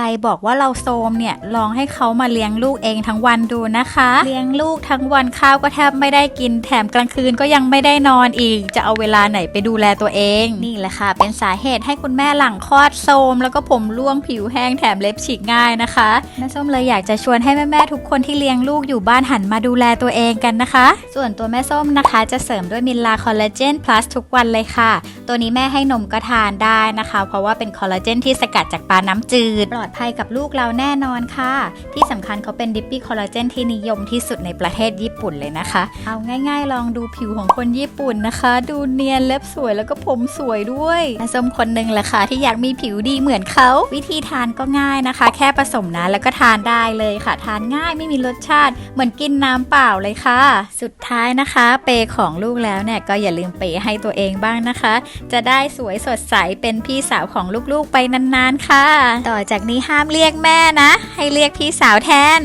รบอกว่าเราโซมเนี่ยลองให้เขามาเลี้ยงลูกเองทั้งวันดูนะคะ เลี้ยงลูกทั้งวันข้าวก็แทบไม่ได้กินแถมกลางคืนก็ยังไม่ได้นอนอีก จะเอาเวลาไหนไปดูแลตัวเอง นี่แหละค่ะ เป็นสาเหตุให้คุณแม่หลังคลอดโซม แล้วก็ผมร่วงผิวแห้งแถมเล็บฉีกง่ายนะคะแม่ส้มเลยอยากจะชวนให้แม่ๆทุกคนที่เลี้ยงลูกอยู่บ้านหันมาดูแลตัวเองกันนะคะ ส่วนตัวแม่ส้มนะคะ จะเสริมด้วยมิลลาคอลลาเจน plus ทุกวันเลยค่ะตัวนี้แม่ให้นมก็ทานได้นะคะ เพราะว่าเป็นคอลลาเจนที่สกัดจากปลาน้ำจืด ปลอดภัยกับลูกเราแน่นอนค่ะ ที่สำคัญเขาเป็นดิปปี้คอลลาเจนที่นิยมที่สุดในประเทศญี่ปุ่นเลยนะคะ เอาง่าย ๆ ลองดูผิวของคนญี่ปุ่นนะคะ ดูเนียนเล็บสวยแล้วก็ผมสวยด้วยแม่ส้มคนหนึ่งแหละค่ะที่อยากมีผิวดีเหมือนเขา วิธีทานก็ง่ายนะคะ แค่ผสมน้ำแล้วก็ทานได้เลยค่ะ ทานง่ายไม่มีรสชาติ เหมือนกินน้ำเปล่าเลยค่ะ สุดท้ายนะคะ เปยของลูกแล้วเนี่ยก็อย่าลืมเปยให้ตัวเองบ้างนะคะจะได้สวยสดใสเป็นพี่สาวของลูกๆไปนานๆค่ะ ต่อจากนี้ห้ามเรียกแม่นะ ให้เรียกพี่สาวแทน